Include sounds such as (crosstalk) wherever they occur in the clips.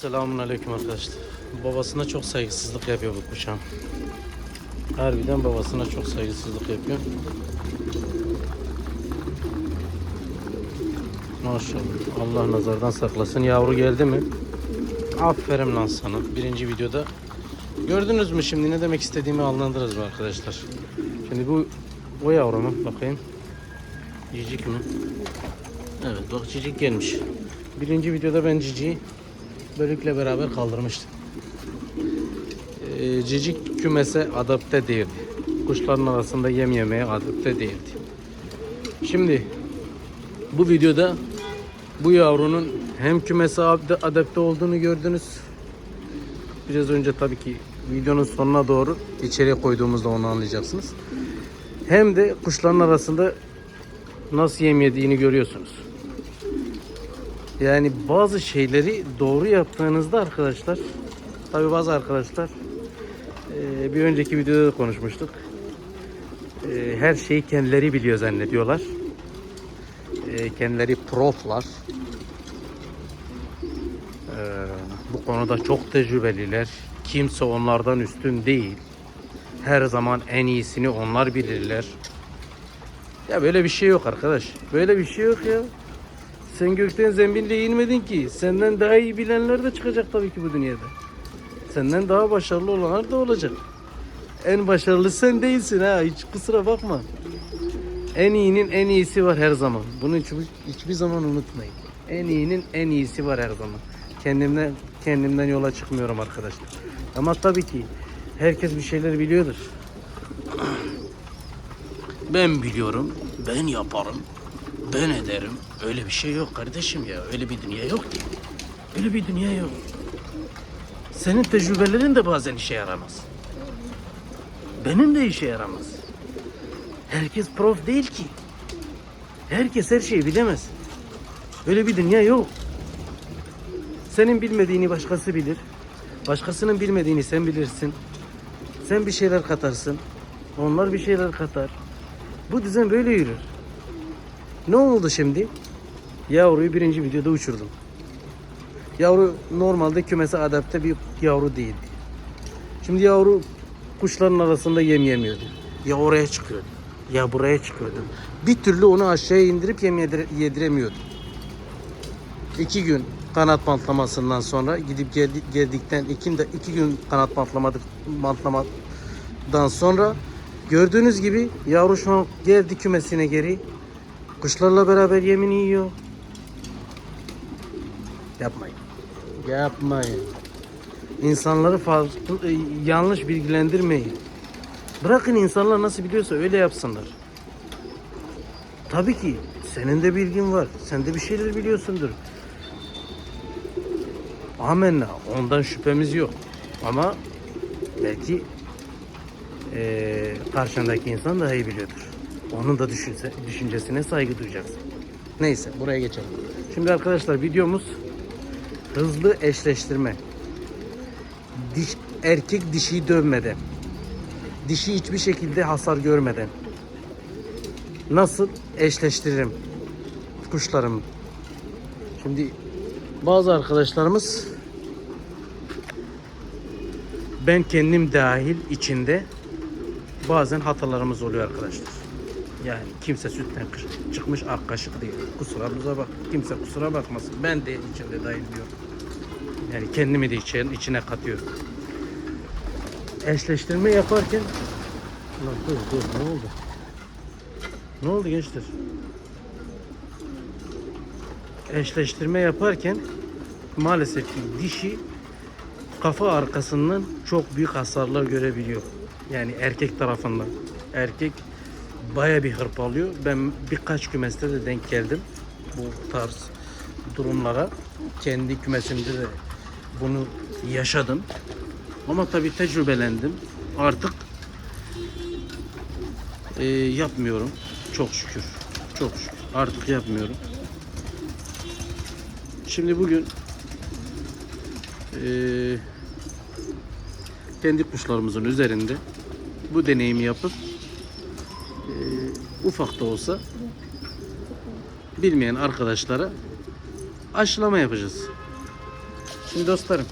Selamun Aleyküm arkadaşlar. Babasına çok saygısızlık yapıyor bu kuşağın. Harbiden babasına çok saygısızlık yapıyor. Maşallah. Allah nazardan saklasın. Yavru geldi mi? Aferin lan sana. Birinci videoda. Gördünüz mü şimdi ne demek istediğimi anladınız mı arkadaşlar? Şimdi bu o yavru mu? Bakayım. Cicik mi? Evet bak cicik gelmiş. Birinci videoda ben ciciyi bölükle beraber kaldırmıştım. Ee, cicik kümese adapte değildi. Kuşların arasında yem yemeye adapte değildi. Şimdi bu videoda bu yavrunun hem kümese adapte olduğunu gördünüz. Biraz önce tabii ki videonun sonuna doğru içeriye koyduğumuzda onu anlayacaksınız. Hem de kuşların arasında nasıl yem yediğini görüyorsunuz. Yani bazı şeyleri doğru yaptığınızda arkadaşlar tabi bazı arkadaşlar eee, bir önceki videoda da konuşmuştuk. Eee, her şeyi kendileri biliyor zannediyorlar. Eee, kendileri proflar. Bu konuda çok tecrübeliler. Kimse onlardan üstün değil. Her zaman en iyisini onlar bilirler. Ya böyle bir şey yok arkadaş. Böyle bir şey yok ya. Sen gökten zembille inmedin ki. Senden daha iyi bilenler de çıkacak tabii ki bu dünyada. Senden daha başarılı olanlar da olacak. En başarılı sen değilsin ha. Hiç kusura bakma. En iyinin en iyisi var her zaman. Bunu hiçbir, hiçbir zaman unutmayın. En iyinin en iyisi var her zaman. Kendimden kendimden yola çıkmıyorum arkadaşlar. Ama tabii ki herkes bir şeyler biliyordur. (clears throat) Ben biliyorum, ben yaparım, ben ederim. Öyle bir şey yok kardeşim ya. Öyle bir dünya yok ki. Öyle bir dünya yok. Senin tecrübelerin de bazen işe yaramaz. Benim de işe yaramaz. Herkes prof değil ki. Herkes her şeyi bilemez. Öyle bir dünya yok. Senin bilmediğini başkası bilir. Başkasının bilmediğini sen bilirsin. Sen bir şeyler katarsın. Onlar bir şeyler katar. Bu düzen böyle yürür. Ne oldu şimdi? Yavruyu birinci videoda uçurdum. Yavru normalde kümese adapte bir yavru değildi. Şimdi yavru kuşların arasında yem yemiyordu. Ya oraya çıkıyordu ya buraya çıkıyordu. Bir türlü onu aşağıya indirip yem yedire- yediremiyordum. İki gün kanat bantlamasından sonra gidip geldi, geldikten iki, iki gün kanat bantlamadık, bantlamadan sonra gördüğünüz gibi yavru şu an geldi kümesine geri. Kuşlarla beraber yemini yiyor. Yapmayın. Yapmayın. İnsanları fazla e, yanlış bilgilendirmeyin. Bırakın insanlar nasıl biliyorsa öyle yapsınlar. Tabii ki senin de bilgin var. Sen de bir şeyler biliyorsundur. Amenna. Ondan şüphemiz yok. Ama belki eee karşındaki insan daha iyi biliyordur. Onun da düşünse, düşüncesine saygı duyacaksın. Neyse buraya geçelim. Şimdi arkadaşlar videomuz hızlı eşleştirme. Diş, erkek dişiyi dövmeden. Dişi hiçbir şekilde hasar görmeden. Nasıl eşleştiririm kuşlarımı? Şimdi bazı arkadaşlarımız ben kendim dahil içinde bazen hatalarımız oluyor arkadaşlar. Yani kimse sütten çıkmış ak kaşık değil. Kusurumuza bak. Kimse kusura bakmasın. Ben de içinde dahil diyorum. Yani kendimi de içine, içine katıyorum. Eşleştirme yaparken Lan dur dur ne oldu? Ne oldu gençler? Eşleştirme yaparken maalesef ki dişi kafa arkasından çok büyük hasarlar görebiliyor. Yani erkek tarafından. Erkek baya bir hırpalıyor. Ben birkaç kümeste de denk geldim bu tarz durumlara. Kendi kümesimde de bunu yaşadım. Ama tabii tecrübelendim. Artık e, yapmıyorum. Çok şükür. Çok şükür. Artık yapmıyorum. Şimdi bugün e, kendi kuşlarımızın üzerinde bu deneyimi yapıp ufak da olsa bilmeyen arkadaşlara aşılama yapacağız. Şimdi dostlarım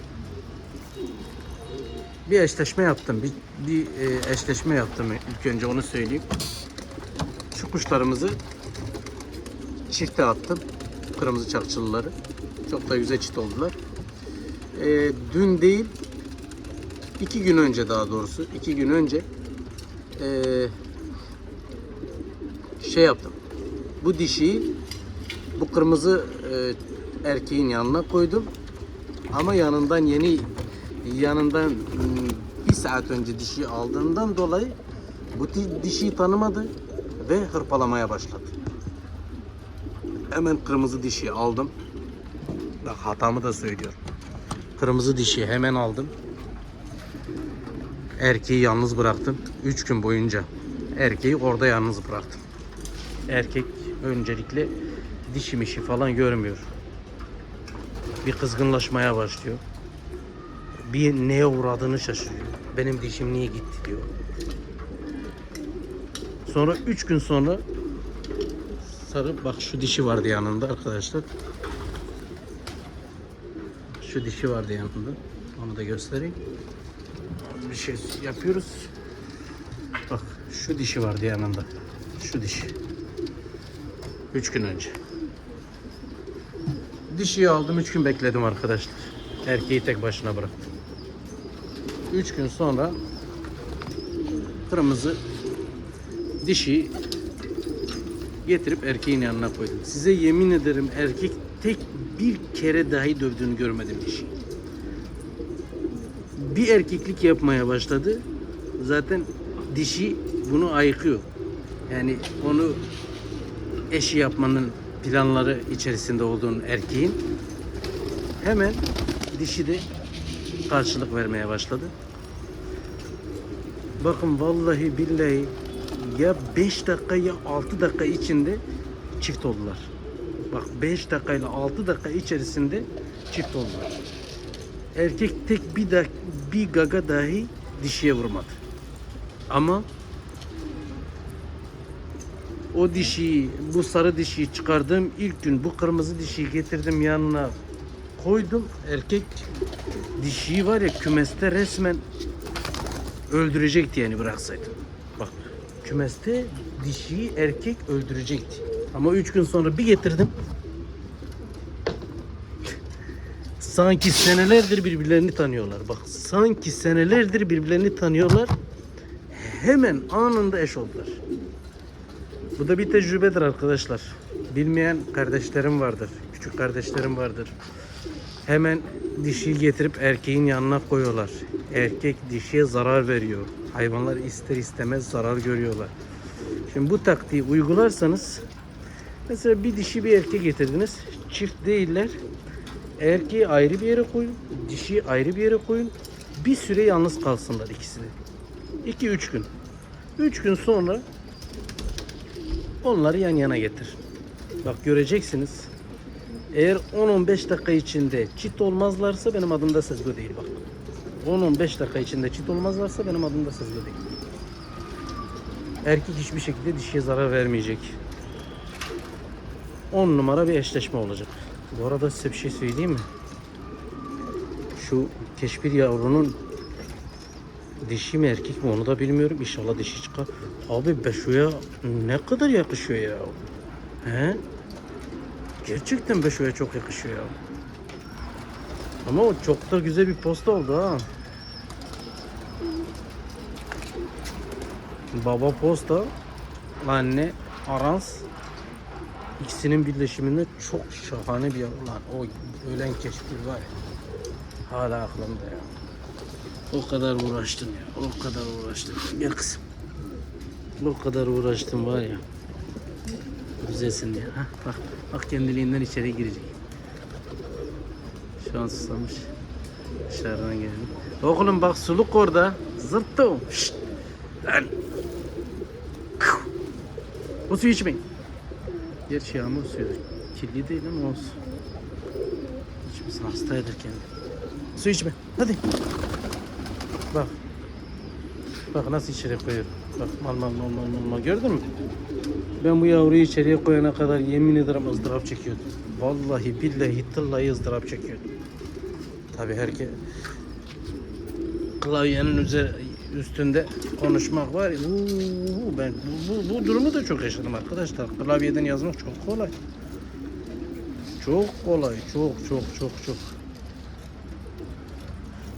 bir eşleşme yaptım. Bir, bir e, eşleşme yaptım ilk önce onu söyleyeyim. Şu kuşlarımızı çifte attım. Kırmızı çakçılıları. Çok da güzel çift oldular. E, dün değil iki gün önce daha doğrusu iki gün önce e, şey yaptım. Bu dişiyi bu kırmızı e, erkeğin yanına koydum. Ama yanından yeni yanından hmm, bir saat önce dişi aldığından dolayı bu di- dişiyi tanımadı ve hırpalamaya başladı. Hemen kırmızı dişi aldım. Bak hatamı da söylüyorum. Kırmızı dişi hemen aldım. Erkeği yalnız bıraktım. 3 gün boyunca erkeği orada yalnız bıraktım. Erkek öncelikle dişimişi falan görmüyor. Bir kızgınlaşmaya başlıyor. Bir neye uğradığını şaşırıyor. Benim dişim niye gitti diyor. Sonra 3 gün sonra sarı bak şu dişi vardı yanında arkadaşlar. Şu dişi vardı yanında. Onu da göstereyim. Bir şey yapıyoruz. Bak şu dişi vardı yanında. Şu dişi. 3 gün önce. Dişiyi aldım 3 gün bekledim arkadaşlar. Erkeği tek başına bıraktım. 3 gün sonra kırmızı dişi getirip erkeğin yanına koydum. Size yemin ederim erkek tek bir kere dahi dövdüğünü görmedim dişi. Bir erkeklik yapmaya başladı. Zaten dişi bunu ayıkıyor. Yani onu eşi yapmanın planları içerisinde olduğunu erkeğin hemen dişi de karşılık vermeye başladı. Bakın vallahi billahi ya 5 dakika ya 6 dakika içinde çift oldular. Bak 5 dakika ile 6 dakika içerisinde çift oldular. Erkek tek bir dak bir gaga dahi dişiye vurmadı. Ama o dişiyi, bu sarı dişiyi çıkardığım ilk gün bu kırmızı dişiyi getirdim yanına koydum. Erkek dişiyi var ya kümeste resmen öldürecekti yani bıraksaydım. Bak kümeste dişiyi erkek öldürecekti. Ama üç gün sonra bir getirdim. Sanki senelerdir birbirlerini tanıyorlar. Bak sanki senelerdir birbirlerini tanıyorlar. Hemen anında eş oldular. Bu da bir tecrübedir arkadaşlar. Bilmeyen kardeşlerim vardır. Küçük kardeşlerim vardır. Hemen dişiyi getirip erkeğin yanına koyuyorlar. Erkek dişiye zarar veriyor. Hayvanlar ister istemez zarar görüyorlar. Şimdi bu taktiği uygularsanız mesela bir dişi bir erkek getirdiniz. Çift değiller. Erkeği ayrı bir yere koyun. Dişiyi ayrı bir yere koyun. Bir süre yalnız kalsınlar ikisi de. 2-3 gün. 3 gün sonra Onları yan yana getir. Bak göreceksiniz. Eğer 10-15 dakika içinde çit olmazlarsa benim adım da Sezgo değil bak. 10-15 dakika içinde çit olmazlarsa benim adım da Sezgo değil. Erkek hiçbir şekilde dişiye zarar vermeyecek. 10 numara bir eşleşme olacak. Bu arada size bir şey söyleyeyim mi? Şu keşbir yavrunun Dişi mi erkek mi onu da bilmiyorum. İnşallah dişi çıkar. Abi Beşo'ya ne kadar yakışıyor ya. He? Gerçekten Beşo'ya çok yakışıyor ya. Ama o çok da güzel bir posta oldu ha. Baba posta, anne arans. İkisinin birleşiminde çok şahane bir yavru lan. O ölen keşkül var ya. Hala aklımda ya. O kadar uğraştım ya. O kadar uğraştım. Gel kızım. O kadar uğraştım var ya. Güzelsin diye. Hah, bak, bak kendiliğinden içeri girecek. Şu an susamış. Dışarıdan geldi. Oğlum bak suluk orada. Zırttım. Şşt. Lan. Bu suyu içmeyin. Gerçi yağmur suyu. Kirli değil ama olsun. İçmesin hastaydır kendi. Su içme. Hadi. Bak. Bak nasıl içeri koyuyorum. Bak mal mal mal mal mal gördün mü? Ben bu yavruyu içeriye koyana kadar yemin ederim ızdırap çekiyordum. Vallahi billahi tıllahi ızdırap çekiyordum. Tabii herkes klavyenin üzer, üstünde konuşmak var. uuu, ben bu, bu, bu durumu da çok yaşadım arkadaşlar. Klavyeden yazmak çok kolay. Çok kolay. Çok çok çok çok.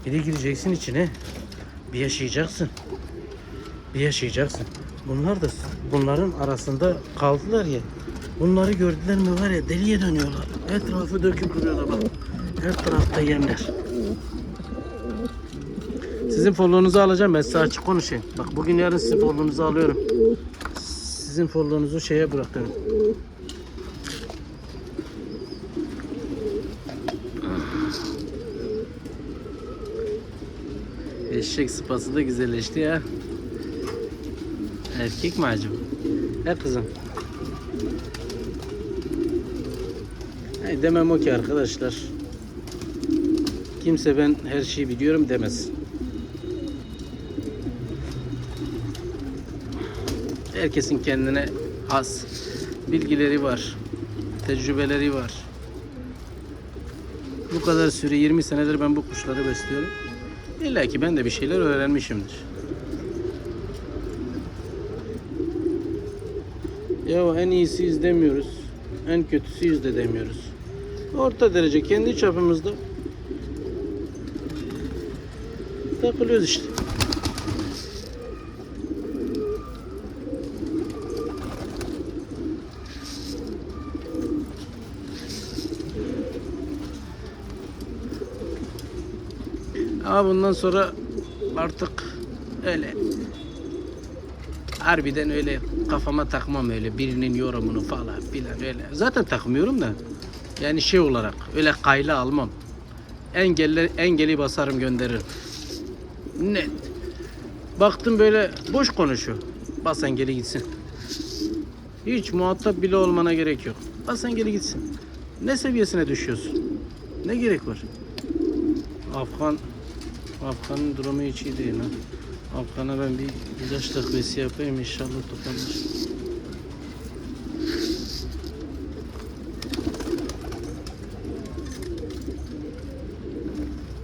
Bir de gireceksin içine. Bir yaşayacaksın. Bir yaşayacaksın. Bunlar da bunların arasında kaldılar ya. Bunları gördüler mi var ya deliye dönüyorlar. Etrafı döküp duruyorlar bak. Her tarafta yemler. Sizin follonunuzu alacağım ben size açık konuşayım. Bak bugün yarın sizin follonunuzu alıyorum. Sizin follonunuzu şeye bırakıyorum. Eşek sıpası da güzelleşti ya. Erkek mi acaba? He kızım. Hey, demem o ki arkadaşlar. Kimse ben her şeyi biliyorum demez. Herkesin kendine has bilgileri var. Tecrübeleri var. Bu kadar süre 20 senedir ben bu kuşları besliyorum. İlla ki ben de bir şeyler öğrenmişimdir. Ya en iyisiyiz demiyoruz. En kötüsüyüz de demiyoruz. Orta derece kendi çapımızda takılıyoruz işte. Bundan sonra artık öyle harbiden öyle kafama takmam öyle birinin yorumunu falan filan öyle. Zaten takmıyorum da yani şey olarak öyle kayla almam. Engeller, engeli basarım gönderirim. Net. Baktım böyle boş konuşuyor. Bas engeli gitsin. Hiç muhatap bile olmana gerek yok. Bas engeli gitsin. Ne seviyesine düşüyorsun? Ne gerek var? Afgan Afgan'ın durumu hiç iyi değil ha. Afgan'a ben bir ilaç takviyesi yapayım inşallah toparlar.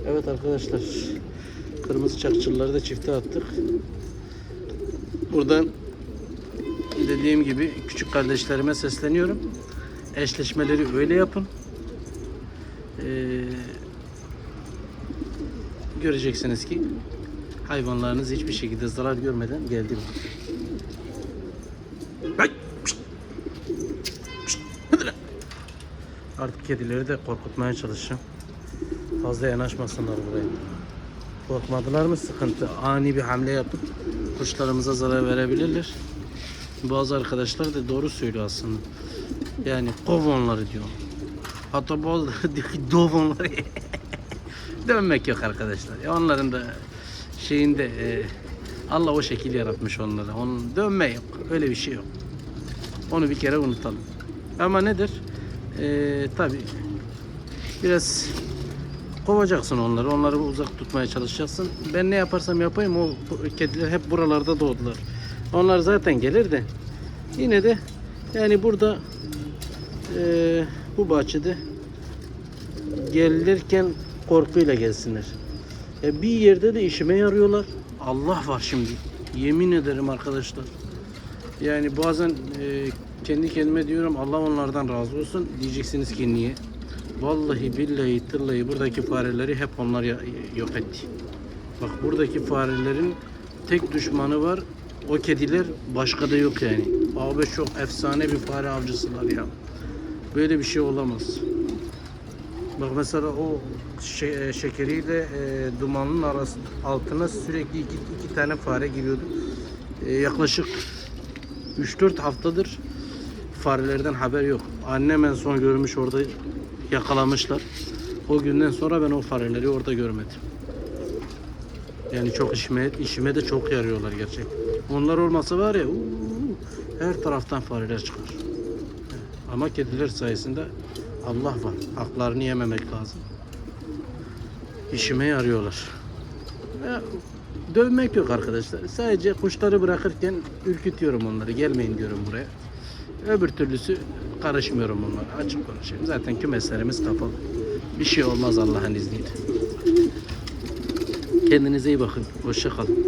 Evet arkadaşlar. Kırmızı çakçıları da çifte attık. Buradan dediğim gibi küçük kardeşlerime sesleniyorum. Eşleşmeleri öyle yapın. Ee, göreceksiniz ki hayvanlarınız hiçbir şekilde zarar görmeden geldi! Artık kedileri de korkutmaya çalışacağım. Fazla yanaşmasınlar buraya. Korkmadılar mı sıkıntı. Ani bir hamle yapıp kuşlarımıza zarar verebilirler. Bazı arkadaşlar da doğru söylüyor aslında. Yani kov onları diyor. Hatta bazıları diyor ki dov onları. (laughs) Dönmek yok arkadaşlar. Ya onların da şeyinde e, Allah o şekil yaratmış onları. Onun dönme yok. Öyle bir şey yok. Onu bir kere unutalım. Ama nedir? E, tabi biraz kovacaksın onları. Onları uzak tutmaya çalışacaksın. Ben ne yaparsam yapayım o kediler hep buralarda doğdular. Onlar zaten gelir de yine de yani burada e, bu bahçede gelirken korkuyla gelsinler. E, bir yerde de işime yarıyorlar. Allah var şimdi. Yemin ederim arkadaşlar. Yani bazen e, kendi kendime diyorum Allah onlardan razı olsun. Diyeceksiniz ki niye? Vallahi billahi tıllahi buradaki fareleri hep onlar yok etti. Bak buradaki farelerin tek düşmanı var. O kediler başka da yok yani. Abi çok efsane bir fare avcısılar ya. Böyle bir şey olamaz. Bak mesela o şe- şekeriyle e, dumanın arası altına sürekli iki, iki tane fare giriyordu. E, yaklaşık 3-4 haftadır farelerden haber yok. Annem en son görmüş orada yakalamışlar. O günden sonra ben o fareleri orada görmedim. Yani çok işime işime de çok yarıyorlar gerçekten. Onlar olmasa var ya uuu, her taraftan fareler çıkar. Ama kediler sayesinde Allah var. Haklarını yememek lazım. İşime yarıyorlar. Ya, dövmek yok arkadaşlar. Sadece kuşları bırakırken ürkütüyorum onları. Gelmeyin diyorum buraya. Öbür türlüsü karışmıyorum onlara. Açık konuşayım. Zaten kümeslerimiz kapalı. Bir şey olmaz Allah'ın izniyle. Kendinize iyi bakın. Hoşça kalın.